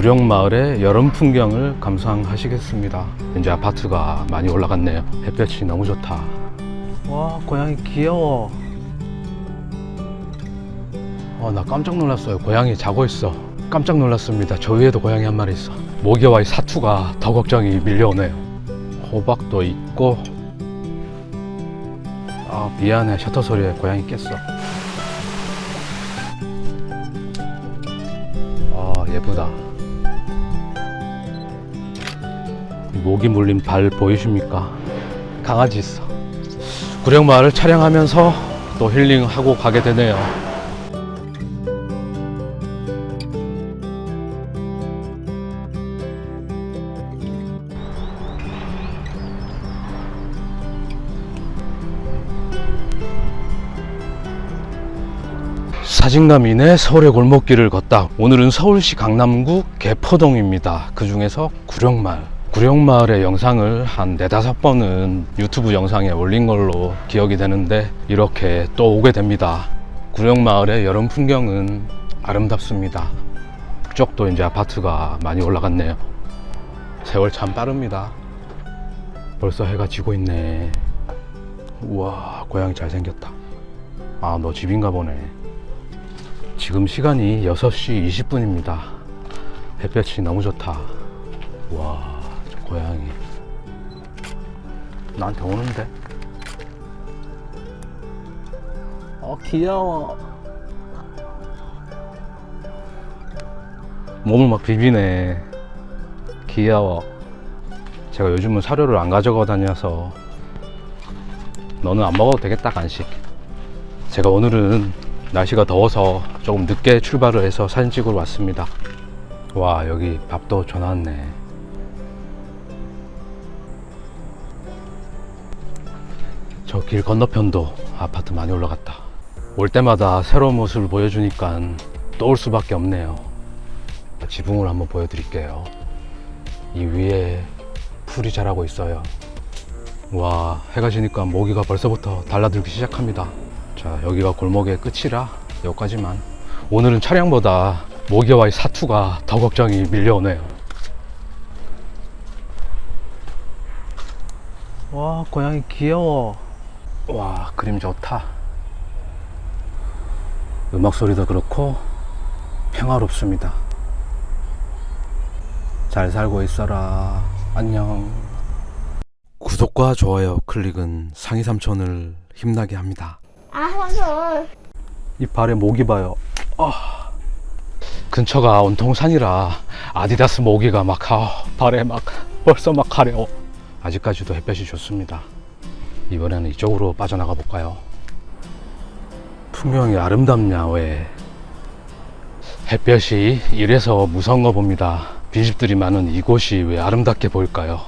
구령마을의 여름 풍경을 감상하시겠습니다. 이제 아파트가 많이 올라갔네요. 햇볕이 너무 좋다. 와, 고양이 귀여워. 어, 나 깜짝 놀랐어요. 고양이 자고 있어. 깜짝 놀랐습니다. 저 위에도 고양이 한 마리 있어. 모기와의 사투가 더 걱정이 밀려오네요. 호박도 있고. 아, 미안해. 셔터 소리에 고양이 깼어. 아, 예쁘다. 모기 물린 발 보이십니까? 강아지 있어. 구령마을을 촬영하면서 또 힐링하고 가게 되네요. 사직남 이내 서울의 골목길을 걷다. 오늘은 서울시 강남구 개포동입니다. 그 중에서 구령마을. 구령마을의 영상을 한 네다섯 번은 유튜브 영상에 올린 걸로 기억이 되는데 이렇게 또 오게 됩니다. 구령마을의 여름 풍경은 아름답습니다. 그쪽도 이제 아파트가 많이 올라갔네요. 세월 참 빠릅니다. 벌써 해가 지고 있네. 우와, 고양이 잘생겼다. 아, 너 집인가 보네. 지금 시간이 6시 20분입니다. 햇볕이 너무 좋다. 와, 저 고양이. 나한테 오는데? 어, 귀여워. 몸을 막 비비네. 귀여워. 제가 요즘은 사료를 안 가져가 다녀서 너는 안 먹어도 되겠다, 간식. 제가 오늘은 날씨가 더워서 조금 늦게 출발을 해서 사진 찍으러 왔습니다. 와, 여기 밥도 줘놨네. 저 길 건너편도 아파트 많이 올라갔다. 올 때마다 새로운 모습을 보여주니까 또 올 수밖에 없네요. 지붕을 한번 보여드릴게요. 이 위에 풀이 자라고 있어요. 와, 해가 지니까 모기가 벌써부터 달라들기 시작합니다. 자, 여기가 골목의 끝이라 여기까지만. 오늘은 차량보다 모기와의 사투가 더 걱정이 밀려오네요. 와, 고양이 귀여워. 와, 그림 좋다. 음악 소리도 그렇고 평화롭습니다. 잘 살고 있어라. 안녕. 구독과 좋아요 클릭은 상위 삼촌을 힘나게 합니다. 아, 황솔. 이 발에 모기 봐요. 아. 근처가 온통 산이라 아디다스 모기가 막 아, 발에 막 벌써 막 가려워. 아직까지도 햇볕이 좋습니다. 이번에는 이쪽으로 빠져나가 볼까요? 풍경이 아름답냐 왜? 햇볕이 이래서 무서운 거 봅니다. 빈집들이 많은 이곳이 왜 아름답게 보일까요?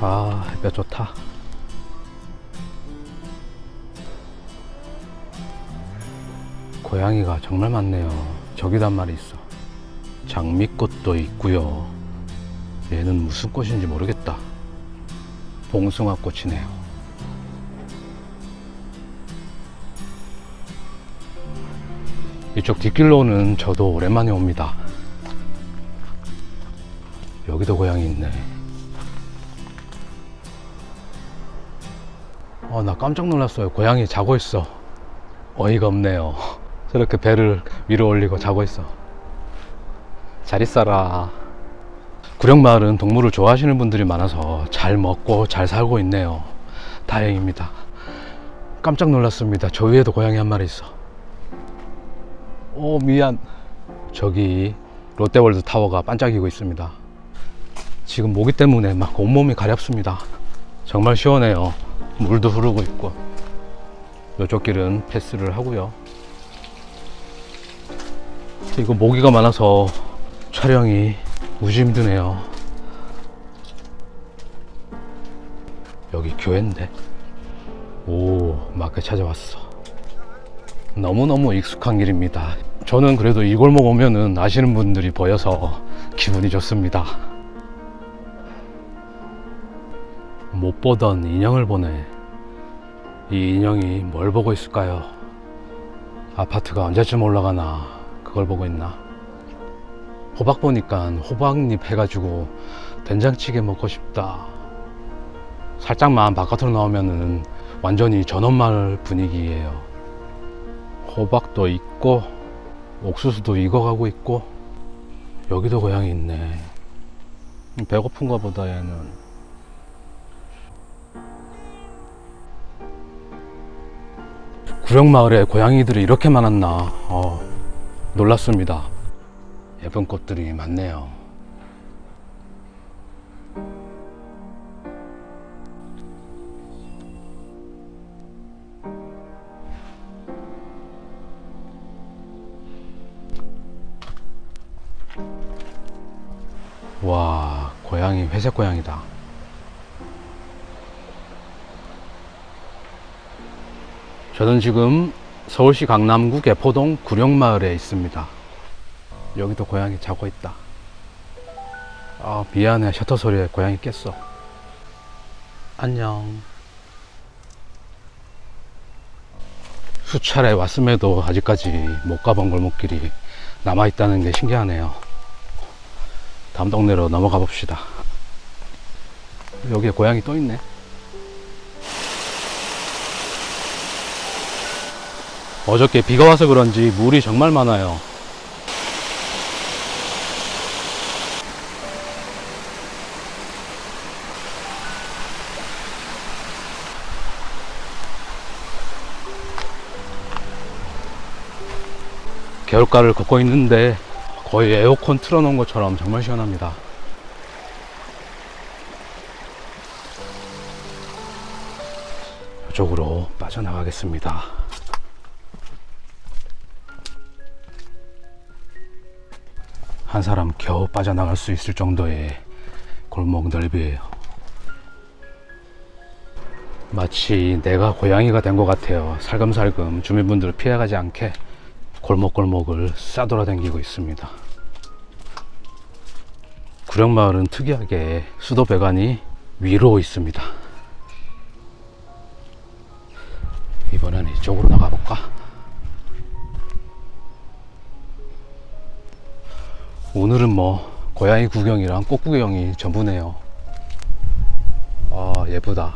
아, 햇볕 좋다. 고양이가 정말 많네요. 한 마리 있어. 장미꽃도 있고요. 얘는 무슨 꽃인지 모르겠다. 봉숭아 꽃이네요. 이쪽 뒷길로는 저도 오랜만에 옵니다. 여기도 고양이 있네. 어, 나 깜짝 놀랐어요. 고양이 자고 있어. 어이가 없네요. 저렇게 배를 위로 올리고 자고 있어. 잘 있어라. 구령마을은 동물을 좋아하시는 분들이 많아서 잘 먹고 잘 살고 있네요. 다행입니다. 깜짝 놀랐습니다. 저 위에도 고양이 한 마리 있어. 오, 미안. 저기 롯데월드 타워가 반짝이고 있습니다. 지금 모기 때문에 막 온몸이 가렵습니다. 정말 시원해요. 물도 흐르고 있고. 이쪽 길은 패스를 하고요. 이거 모기가 많아서 촬영이 무지 힘드네요. 여기 교회인데. 오, 마켓 찾아왔어. 너무너무 익숙한 길입니다. 저는 그래도 이 골목 오면은 아시는 분들이 보여서 기분이 좋습니다. 못 보던 인형을 보네. 이 인형이 뭘 보고 있을까요? 아파트가 언제쯤 올라가나 그걸 보고 있나? 호박 보니까 호박잎 해가지고 된장찌개 먹고 싶다. 살짝만 바깥으로 나오면은 완전히 전원마을 분위기예요. 호박도 있고 옥수수도 익어가고 있고 여기도 고양이 있네. 배고픈가 보다 얘는. 구령마을에 고양이들이 이렇게 많았나 어, 놀랐습니다. 예쁜 꽃들이 많네요. 와, 고양이, 회색 고양이다. 저는 지금 서울시 강남구 개포동 구령마을에 있습니다. 여기도 고양이 자고 있다. 아, 미안해. 셔터 소리에 고양이 깼어. 안녕. 수차례 왔음에도 아직까지 못 가본 골목길이 남아있다는 게 신기하네요. 다음 동네로 넘어가 봅시다. 여기에 고양이 또 있네. 어저께 비가 와서 그런지 물이 정말 많아요. 개울가를 걷고 있는데 거의 에어컨 틀어놓은 것처럼 정말 시원합니다. 이쪽으로 빠져나가겠습니다. 한 사람 겨우 빠져나갈 수 있을 정도의 골목 넓이에요. 마치 내가 고양이가 된 것 같아요. 살금살금 주민분들을 피해가지 않게 골목골목을 싸돌아다니고 있습니다. 구령마을은 특이하게 수도 배관이 위로 있습니다. 이번에는 이쪽으로 나가볼까? 오늘은 뭐 고양이 구경이랑 꽃 구경이 전부네요. 아 예쁘다.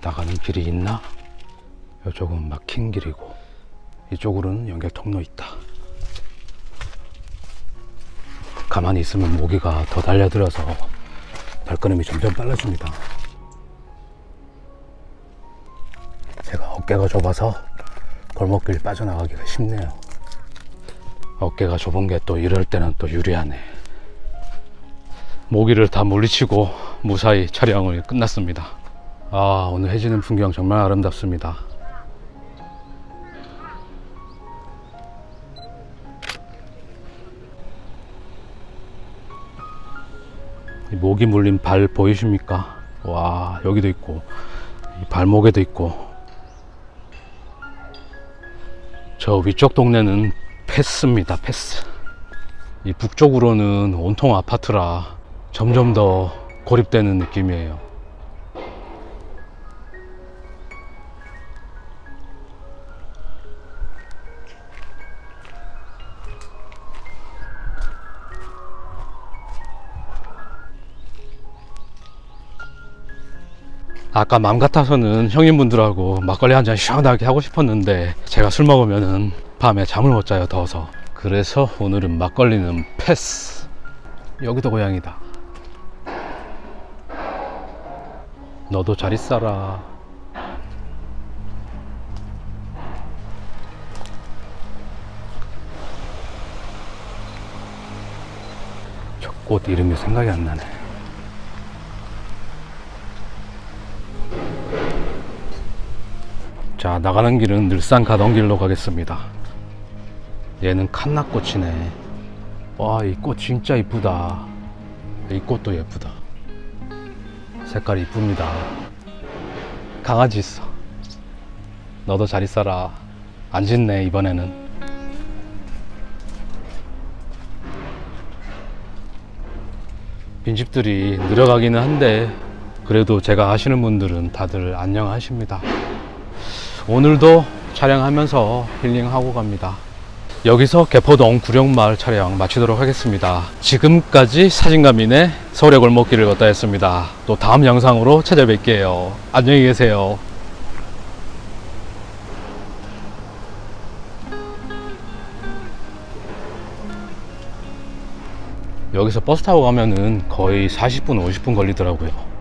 나가는 길이 있나? 이쪽은 막힌 길이고 이쪽으로는 연결 통로 있다. 가만히 있으면 모기가 더 달려들어서 발걸음이 점점 빨라집니다. 제가 어깨가 좁아서 골목길 빠져나가기가 쉽네요. 어깨가 좁은 게 또 이럴 때는 또 유리하네. 모기를 다 물리치고 무사히 촬영을 끝났습니다. 아, 오늘 해지는 풍경 정말 아름답습니다. 모기 물린 발 보이십니까? 와, 여기도 있고, 이 발목에도 있고. 저 위쪽 동네는 패스입니다, 패스. 이 북쪽으로는 온통 아파트라 점점 더 고립되는 느낌이에요. 아까 맘 같아서는 형님분들하고 막걸리 한 잔 시원하게 하고 싶었는데 제가 술 먹으면은 밤에 잠을 못 자요 더워서. 그래서 오늘은 막걸리는 패스. 여기도 고양이다. 너도 잘 있어라. 저 꽃 이름이 생각이 안 나네 자 나가는 길은 늘산 가던 길로 가겠습니다. 얘는 칸나꽃이네. 와 이 꽃 진짜 이쁘다. 이 꽃도 예쁘다. 색깔이 이쁩니다. 강아지 있어. 너도 잘 있어라. 안 짖네 이번에는. 빈집들이 늘어가기는 한데 그 그래도 제가 아시는 분들은 다들 안녕하십니다. 오늘도 촬영하면서 힐링하고 갑니다. 여기서 개포동 구룡마을 촬영 마치도록 하겠습니다. 지금까지 사진가민의 서울의 골목길을 걷다 했습니다. 또 다음 영상으로 찾아뵐게요. 안녕히 계세요. 여기서 버스 타고 가면은 거의 40분, 50분 걸리더라고요.